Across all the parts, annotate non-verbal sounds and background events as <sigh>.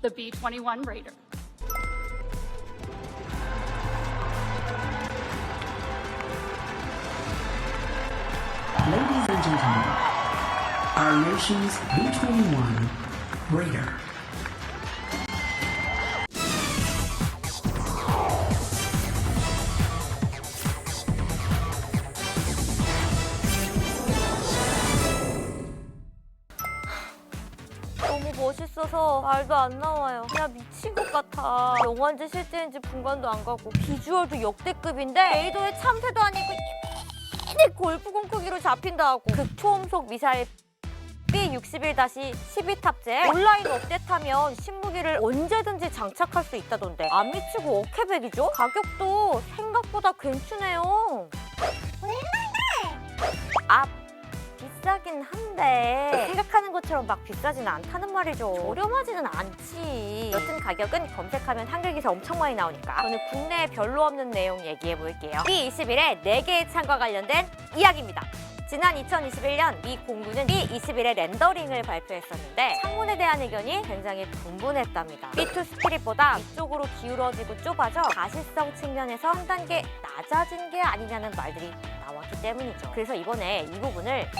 the B 21 Raider. Ladies and gentlemen, our nation's B-21 Raider. 있어서 말도 안 나와요. 그냥 미친 것 같아. 영화인지 실제인지 분간도 안 가고 비주얼도 역대급인데 레이더에 참새도 아니고 이미 골프공 크기로 잡힌다고 극초음속 미사일 B61-12 탑재 온라인 업데이트하면 신무기를 언제든지 장착할 수 있다던데 안 미치고 어케백이죠? 가격도 생각보다 괜찮네요. 아 비싸긴 한데 생각하는 것처럼 막 비싸지는 않다는 말이죠. 저렴하지는 않지. 여튼 가격은 검색하면 한글 기사 엄청 많이 나오니까 저는 국내에 별로 없는 내용 얘기해 볼게요. B21의 4개의 창과 관련된 이야기입니다. 지난 2021년 미 공군은 B21의 렌더링을 발표했었는데 창문에 대한 의견이 굉장히 분분했답니다. B2 스피릿보다 위쪽으로 기울어지고 좁아져 가시성 측면에서 한 단계 낮아진 게 아니냐는 말들이 나왔기 때문이죠. 그래서 이번에 이 부분을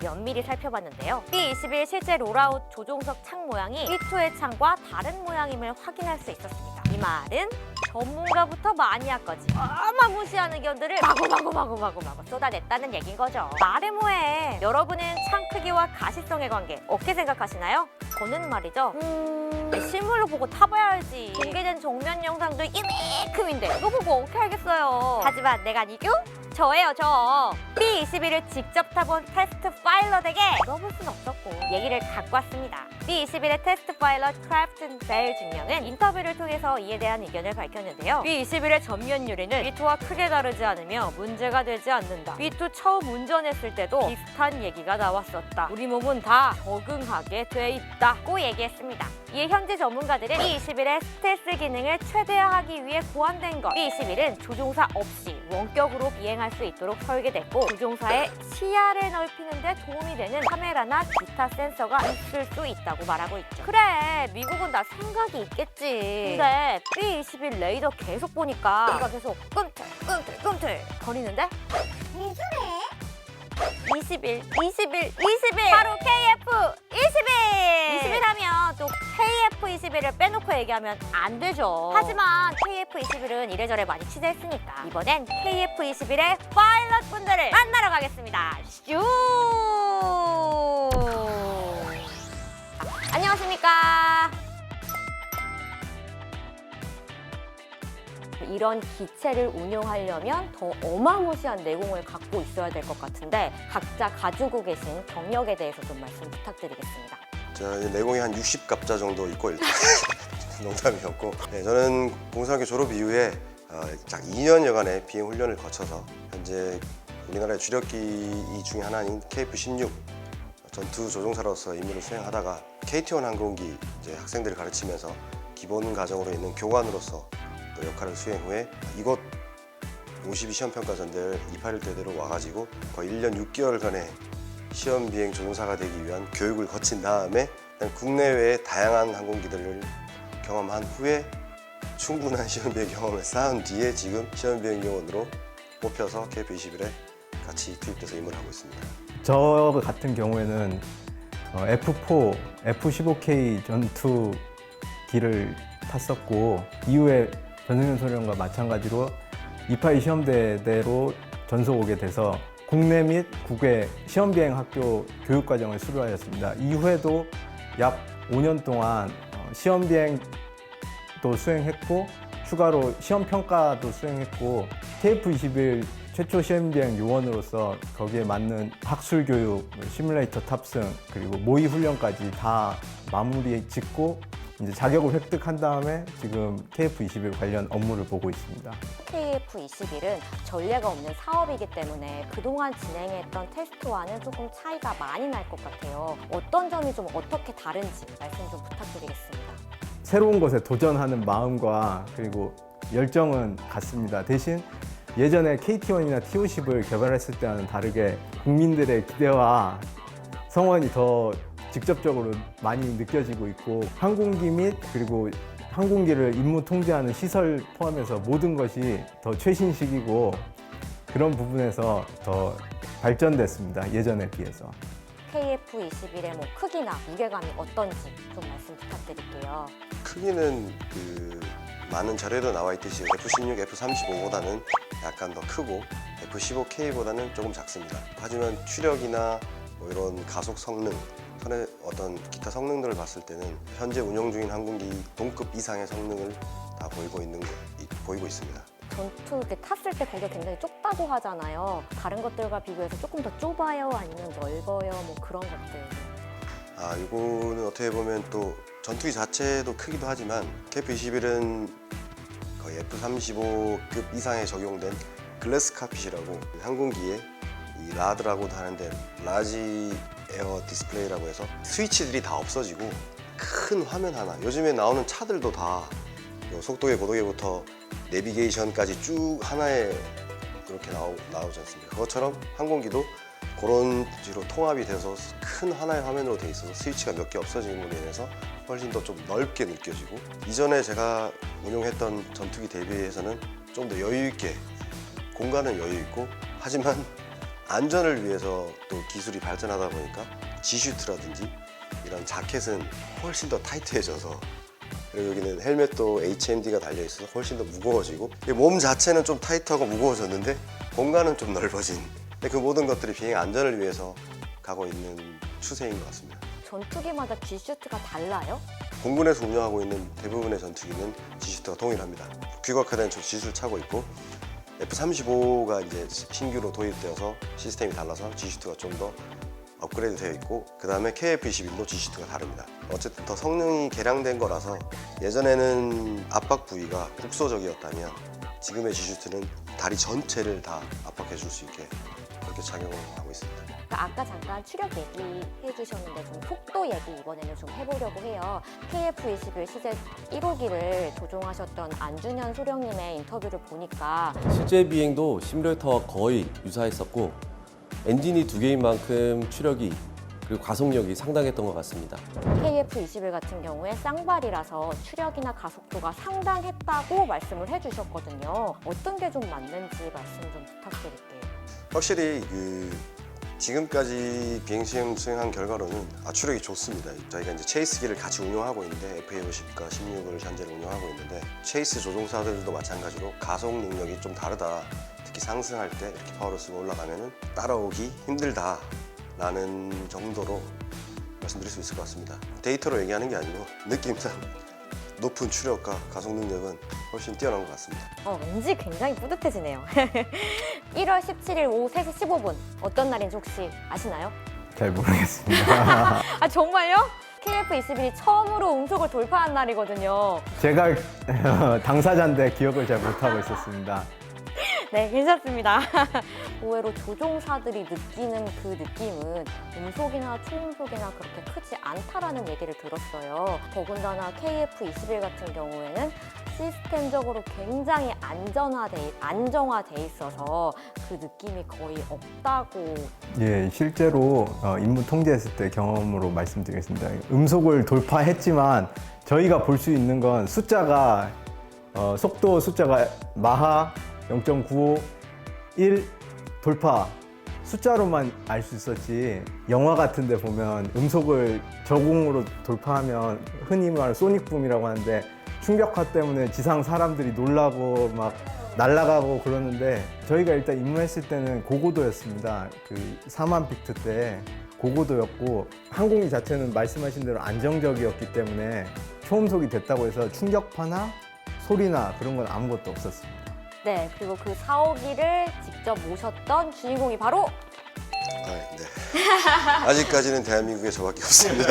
면밀히 살펴봤는데요. B21 실제 롤아웃 조종석 창 모양이 1초의 창과 다른 모양임을 확인할 수 있었습니다. 이 말은 전문가부터 마니아까지 어마무시한 의견들을 마구마구 마구 마구 마구 쏟아냈다는 얘긴 거죠. 말해 뭐해. 여러분은 창 크기와 가시성의 관계 어떻게 생각하시나요? 저는 말이죠. 음... 실물로 보고 타봐야 알지. 공개된 정면 영상도 이만큼인데 이거 보고 어떻게 알겠어요. 하지만 내가 이겨? 저예요 저. B21을 직접 타본 테스트 파일럿에게 물어볼 순 없었고 얘기를 갖고 왔습니다. B21의 테스트 파일럿 크래프튼 벨 중령은 인터뷰를 통해서 이에 대한 의견을 밝혔는데요. B21의 전면 유리는 B2와 크게 다르지 않으며 문제가 되지 않는다. B2 처음 운전했을 때도 비슷한 얘기가 나왔었다. 우리 몸은 다 적응하게 돼 있다 고 얘기했습니다 이에 현지 전문가들은 B21의 스텔스 기능을 최대화하기 위해 고안된 것. B21은 조종사 없이 원격으로 비행할 수 있도록 설계됐고 조종사의 시야를 넓히는 데 도움이 되는 카메라나 기타 센서가 있을 수 있다고 말하고 있죠. 그래 미국은 다 생각이 있겠지. 근데 B21 레이더 계속 보니까 뭔가 계속 꿈틀 꿈틀 꿈틀 거리는데? 21, 21, 21 바로 KF 21 21 하면 또 KF 21을 빼놓고 얘기하면 안 되죠. 하지만 KF 21은 이래저래 많이 취재했으니까 이번엔 KF 21의 파일럿 분들을 만나러 가겠습니다. 슈! 안녕하십니까 이런 기체를 운용하려면 더 어마무시한 내공을 갖고 있어야 될 것 같은데 각자 가지고 계신 경력에 대해서 좀 말씀 부탁드리겠습니다. 자, 이제 내공이 한 60갑자 정도 있고 <laughs> 농담이었고 네, 저는 공사학교 졸업 이후에 어, 약 2년여간의 비행 훈련을 거쳐서 현재 우리나라의 주력기 중에 하나인 KF-16 전투 조종사로서 임무를 수행하다가 KT-1 항공기 이제 학생들을 가르치면서 기본 과정으로 있는 교관으로서 또 역할을 수행 후에 이곳 52 시험 평가전들 281 대대로 와가지고 거의 1년 6개월간의 시험 비행 조종사가 되기 위한 교육을 거친 다음에 국내외의 다양한 항공기들을 경험한 후에 충분한 시험 비행 경험을 쌓은 뒤에 지금 시험 비행 요원으로 뽑혀서 KF21에 같이 투입돼서 임무를 하고 있습니다. 저 같은 경우에는 어, F4, F15K 전투기를 탔었고 이후에 전승현 소령과 마찬가지로 282 시험대대로 전속 오게 돼서 국내 및 국외 시험 비행 학교 교육 과정을 수료하였습니다. 이후에도 약 5년 동안 어, 시험 비행도 수행했고 추가로 시험 평가도 수행했고 KF21 최초 시험 비행 요원으로서 거기에 맞는 학술 교육, 시뮬레이터 탑승 그리고 모의 훈련까지 다 마무리 짓고 이제 자격을 획득한 다음에 지금 KF21 관련 업무를 보고 있습니다. KF21은 전례가 없는 사업이기 때문에 그동안 진행했던 테스트와는 조금 차이가 많이 날 것 같아요. 어떤 점이 좀 어떻게 다른지 말씀 좀 부탁드리겠습니다. 새로운 것에 도전하는 마음과 그리고 열정은 같습니다. 대신 예전에 KT1이나 T50을 개발했을 때와는 다르게 국민들의 기대와 성원이 더 직접적으로 많이 느껴지고 있고 항공기 및 그리고 항공기를 임무 통제하는 시설 포함해서 모든 것이 더 최신식이고 그런 부분에서 더 발전됐습니다. 예전에 비해서. KF-21의 뭐 크기나 무게감이 어떤지 좀 말씀 부탁드릴게요. 크기는 그 많은 자료에도 나와 있듯이 F16, F35보다는 약간 더 크고 F15K보다는 조금 작습니다. 하지만 추력이나 뭐 이런 가속 성능, 선의 어떤 기타 성능들을 봤을 때는 현재 운영 중인 항공기 동급 이상의 성능을 다 보이고 있는 거, 이- 보이고 있습니다. 전투 때 탔을 때 거기가 굉장히 좁다고 하잖아요. 다른 것들과 비교해서 조금 더 좁아요? 아니면 넓어요? 뭐 그런 것들. 아, 이거는 어떻게 보면 또 전투기 자체도 크기도 하지만 KF-21은 거의 F-35급 이상에 적용된 글래스 카핏이라고 항공기에 이 라드라고도 하는데 라지 에어 디스플레이라고 해서 스위치들이 다 없어지고 큰 화면 하나 요즘에 나오는 차들도 다요 속도계 고도계부터 내비게이션까지 쭉 하나에 이렇게 나오, 나오지 않습니까? 그것처럼 항공기도 그런 식으로 통합이 돼서 큰 하나의 화면으로 돼 있어서 스위치가 몇 개 없어지는 걸로 인해서 훨씬 더 좀 넓게 느껴지고 이전에 제가 운용했던 전투기 대비해서는 좀 더 여유 있게 공간은 여유 있고 하지만 안전을 위해서 또 기술이 발전하다 보니까 G슈트라든지 이런 자켓은 훨씬 더 타이트해져서 그리고 여기는 헬멧도 HMD가 달려 있어서 훨씬 더 무거워지고 이몸 자체는 좀 타이트하고 무거워졌는데 공간은 좀 넓어진 근데 그 모든 것들이 비행 안전을 위해서 가고 있는 추세인 것 같습니다. 전투기마다 G슈트가 달라요? 공군에서 운영하고 있는 대부분의 전투기는 G슈트가 동일합니다. 귀곽화된 저 G슈트를 차고 있고 F-35가 이제 신규로 도입되어서 시스템이 달라서 G슈트가 좀 더 업그레이드 되어 있고 그 다음에 KF-21도 G슈트가 다릅니다. 어쨌든 더 성능이 개량된 거라서 예전에는 압박 부위가 국소적이었다면 지금의 G슈트는 다리 전체를 다 압박해 줄 수 있게 그렇게 착용을 하고 있습니다. 그러니까 아까 잠깐 추력 얘기해 주셨는데 좀 속도 얘기 이번에는 좀 해보려고 해요. KF-21 시제 1호기를 조종하셨던 안준현 소령님의 인터뷰를 보니까 실제 비행도 시뮬레이터와 거의 유사했었고 엔진이 두 개인 만큼 추력이 그리고 가속력이 상당했던 것 같습니다. KF-21 같은 경우에 쌍발이라서 추력이나 가속도가 상당했다고 말씀을 해주셨거든요. 어떤 게 좀 맞는지 말씀 좀 부탁드릴게요. 확실히 그 지금까지 비행 시험 수행한 결과로는 아, 추력이 좋습니다. 저희가 이제 체이스기를 같이 운영하고 있는데 FA50과 16을 현재로 운영하고 있는데 체이스 조종사들도 마찬가지로 가속 능력이 좀 다르다. 특히 상승할 때 이렇게 파워를 쓰고 올라가면은 따라오기 힘들다 라는 정도로 말씀드릴 수 있을 것 같습니다. 데이터로 얘기하는 게 아니고 느낌상 높은 추력과 가속 능력은 훨씬 뛰어난 것 같습니다. 어, 왠지 굉장히 뿌듯해지네요. <laughs> 1월 17일 오후 3시 15분 어떤 날인지 혹시 아시나요? 잘 모르겠습니다. <laughs> 아 정말요? KF-21이 처음으로 음속을 돌파한 날이거든요. 제가 <laughs> 당사자인데 기억을 잘 못하고 있었습니다. 네, 괜찮습니다. <laughs> 의외로 조종사들이 느끼는 그 느낌은 음속이나 초음속이나 그렇게 크지 않다라는 얘기를 들었어요. 더군다나 KF-21 같은 경우에는 시스템적으로 굉장히 안전화돼, 안정화돼 있어서 그 느낌이 거의 없다고 예, 실제로 어, 임무 통제했을 때 경험으로 말씀드리겠습니다. 음속을 돌파했지만 저희가 볼 수 있는 건 숫자가 어, 속도 숫자가 마하 0.95 1 돌파 숫자로만 알 수 있었지 영화 같은 데 보면 음속을 저공으로 돌파하면 흔히 말하는 소닉붐이라고 하는데 충격파 때문에 지상 사람들이 놀라고 막 날아가고 그러는데 저희가 일단 입문했을 때는 고고도였습니다. 그 4만 피트 때 고고도였고 항공기 자체는 말씀하신 대로 안정적이었기 때문에 초음속이 됐다고 해서 충격파나 소리나 그런 건 아무것도 없었습니다. 네, 그리고 그 사오기를 직접 모셨던 주인공이 바로 아, 네. <laughs> 아직까지는 대한민국에 저밖에 없습니다.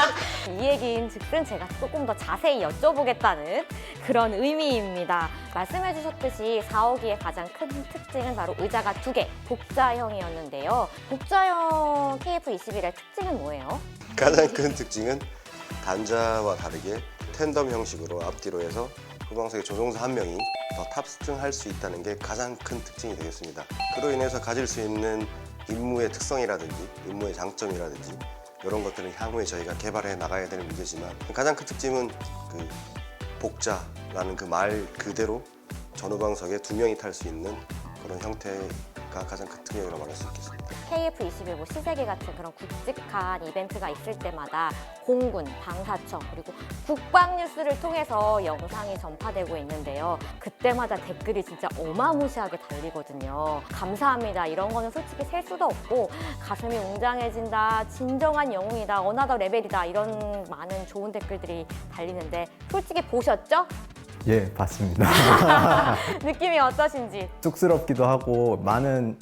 <laughs> 이 얘기인 즉슨 제가 조금 더 자세히 여쭤보겠다는 그런 의미입니다. 말씀해 주셨듯이 4호기의 가장 큰 특징은 바로 의자가 두 개, 복자형이었는데요. 복자형 KF-21의 특징은 뭐예요? 가장 큰 특징은 단자와 다르게 텐덤 형식으로 앞뒤로 해서 후방석에 조종사 한 명이 더 탑승할 수 있다는 게 가장 큰 특징이 되겠습니다. 그로 인해서 가질 수 있는 임무의 특성이라든지 임무의 장점이라든지 이런 것들은 향후에 저희가 개발해 나가야 되는 문제지만 가장 큰 특징은 그 복자라는 그 말 그대로 전후방석에 두 명이 탈 수 있는 그런 형태가 가장 큰 특징이라고 말할 수 있겠습니다. KF21 뭐 시세계 같은 그런 굵직한 이벤트가 있을 때마다 공군, 방사청 그리고 국방 뉴스를 통해서 영상이 전파되고 있는데요. 그때마다 댓글이 진짜 어마무시하게 달리거든요. 감사합니다. 이런 거는 솔직히 셀 수도 없고 가슴이 웅장해진다, 진정한 영웅이다, 어나더 레벨이다 이런 많은 좋은 댓글들이 달리는데 솔직히 보셨죠? 예, 봤습니다. <laughs> 느낌이 어떠신지? 쑥스럽기도 하고 많은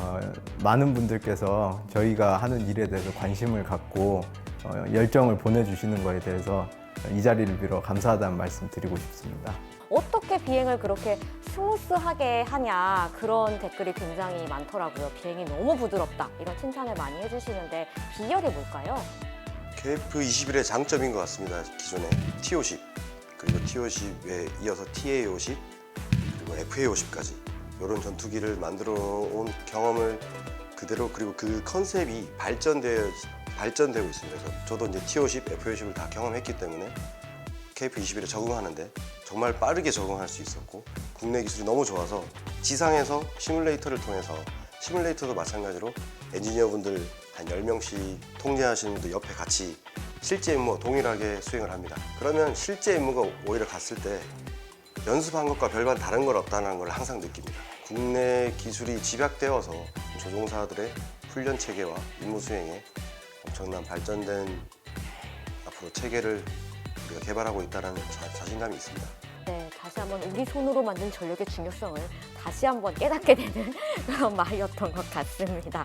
어, 많은 분들께서 저희가 하는 일에 대해서 관심을 갖고 어, 열정을 보내주시는 거에 대해서 이 자리를 빌어 감사하다는 말씀 드리고 싶습니다. 어떻게 비행을 그렇게 스무스하게 하냐 그런 댓글이 굉장히 많더라고요. 비행이 너무 부드럽다 이런 칭찬을 많이 해주시는데 비결이 뭘까요? KF21의 장점인 것 같습니다. 기존의 T50 그리고 T50에 이어서 TA50 그리고 FA50까지 이런 전투기를 만들어 온 경험을 그대로 그리고 그 컨셉이 발전되어 발전되고 있습니다. 그래서 저도 이제 T50, FA50을 다 경험했기 때문에 KF21에 적응하는데 정말 빠르게 적응할 수 있었고 국내 기술이 너무 좋아서 지상에서 시뮬레이터를 통해서 시뮬레이터도 마찬가지로 엔지니어분들 한 10명씩 통제하시는 분들 옆에 같이 실제 임무 동일하게 수행을 합니다. 그러면 실제 임무가 오히려 갔을 때 연습한 것과 별반 다른 건 없다는 걸 항상 느낍니다. 국내 기술이 집약되어서 조종사들의 훈련 체계와 임무 수행에 엄청난 발전된 앞으로 체계를 우리가 개발하고 있다는 자, 자신감이 있습니다. 네, 다시 한번 우리 손으로 만든 전력의 중요성을 다시 한번 깨닫게 되는 <laughs> 그런 말이었던 것 같습니다.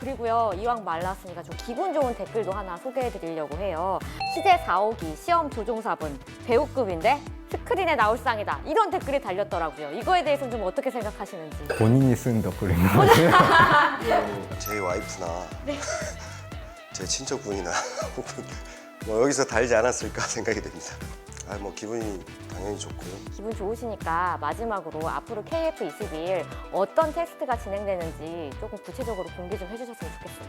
그리고요, 이왕 말랐으니까 좀 기분 좋은 댓글도 하나 소개해 드리려고 해요. 시제 4호기 시험 조종사분 배우급인데 스크린에 나올 상이다. 이런 댓글이 달렸더라고요. 이거에 대해서는 좀 어떻게 생각하시는지. 본인이 쓴것 같아요. <laughs> <laughs> 제 와이프나 제 친척 분이나 혹은 뭐 여기서 달지 않았을까 생각이 됩니다. 아, 뭐 기분이 당연히 좋고요. 기분 좋으시니까 마지막으로 앞으로 KF21 어떤 테스트가 진행되는지 조금 구체적으로 공개 좀 해주셨으면 좋겠어요.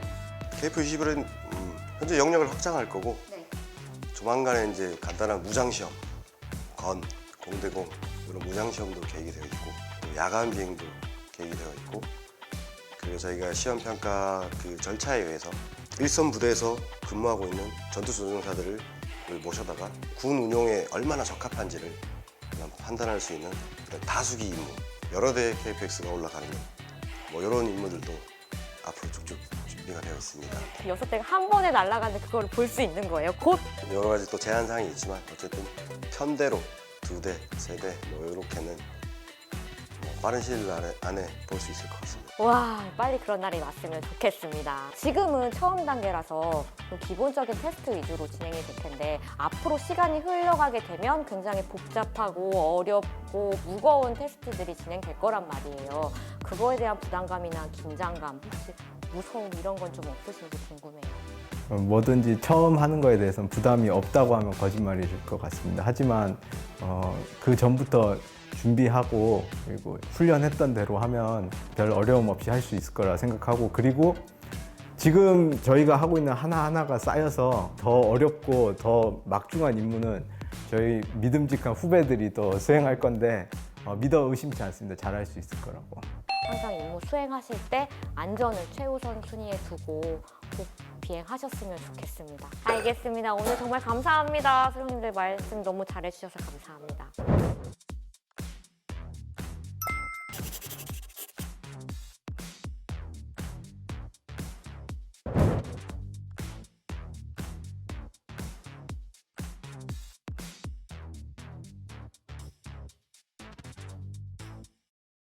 KF21은 음, 현재 영역을 확장할 거고 네. 조만간에 이제 간단한 무장 시험, 건, 공대공 이런 무장 시험도 계획이 되어 있고 또 야간 비행도 계획이 되어 있고 그리고 저희가 시험 평가 그 절차에 의해서 일선 부대에서 근무하고 있는 전투 조종사들을 모셔다가 군 운용에 얼마나 적합한지를 판단할 수 있는 그런 다수기 임무 여러 대의 KPX가 올라가는 뭐 이런 임무들도 앞으로 쭉쭉 준비가 되어 있습니다. 여섯 대가 한 번에 날아가는데 그걸 볼 수 있는 거예요. 곧 여러 가지 또 제한 사항이 있지만 어쨌든 편대로 두 대, 세 대 뭐 이렇게는 뭐 빠른 시일 안에, 안에 볼 수 있을 것 같습니다. 와, 빨리 그런 날이 왔으면 좋겠습니다. 지금은 처음 단계라서 좀 기본적인 테스트 위주로 진행이 될 텐데 앞으로 시간이 흘러가게 되면 굉장히 복잡하고 어렵고 무거운 테스트들이 진행될 거란 말이에요. 그거에 대한 부담감이나 긴장감, 혹시 무서움 이런 건 좀 없으신지 궁금해요. 어, 뭐든지 처음 하는 거에 대해서는 부담이 없다고 하면 거짓말일 것 같습니다. 하지만 어, 그 전부터 준비하고 그리고 훈련했던 대로 하면 별 어려움 없이 할 수 있을 거라 생각하고 그리고 지금 저희가 하고 있는 하나하나가 쌓여서 더 어렵고 더 막중한 임무는 저희 믿음직한 후배들이 더 수행할 건데 어, 믿어 의심치 않습니다. 잘할 수 있을 거라고. 항상 임무 수행하실 때 안전을 최우선 순위에 두고 꼭 비행하셨으면 좋겠습니다. 알겠습니다. 오늘 정말 감사합니다. 소령님들 말씀 너무 잘해주셔서 감사합니다.